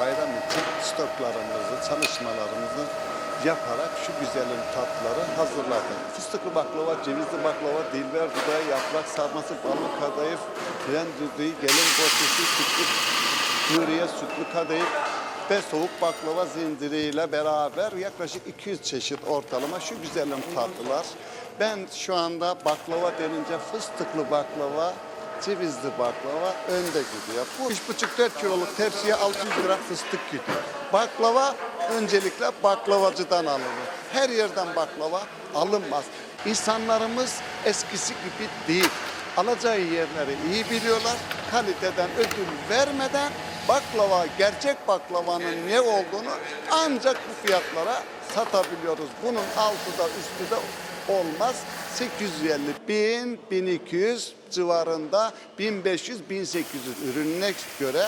bayram için stoklarımızı, çalışmalarımızı yaparak şu güzelim tatlıları hazırladık. Fıstıklı baklava, cevizli baklava, dilber dudağı, yaprak sarması, balık kadayıf, tren düdüğü, gelin borçlusu, sütlü Nuriye sütlü kadayıf ve soğuk baklava zinciriyle beraber yaklaşık 200 çeşit ortalama şu güzelim tatlılar. Ben şu anda baklava denince fıstıklı baklava, cevizli baklava önde gidiyor. Bu 3,5-4 kiloluk tepsiye 600 gram fıstık gidiyor. Baklava öncelikle baklavacıdan alınır. Her yerden baklava alınmaz. İnsanlarımız eskisi gibi değil. Alacağı yerleri iyi biliyorlar. Kaliteden ödül vermeden baklava, gerçek baklavanın ne olduğunu ancak bu fiyatlara satabiliyoruz. Bunun altı da üstü de olmaz. 850 bin, 1200 civarında 1500 1800 ürününe göre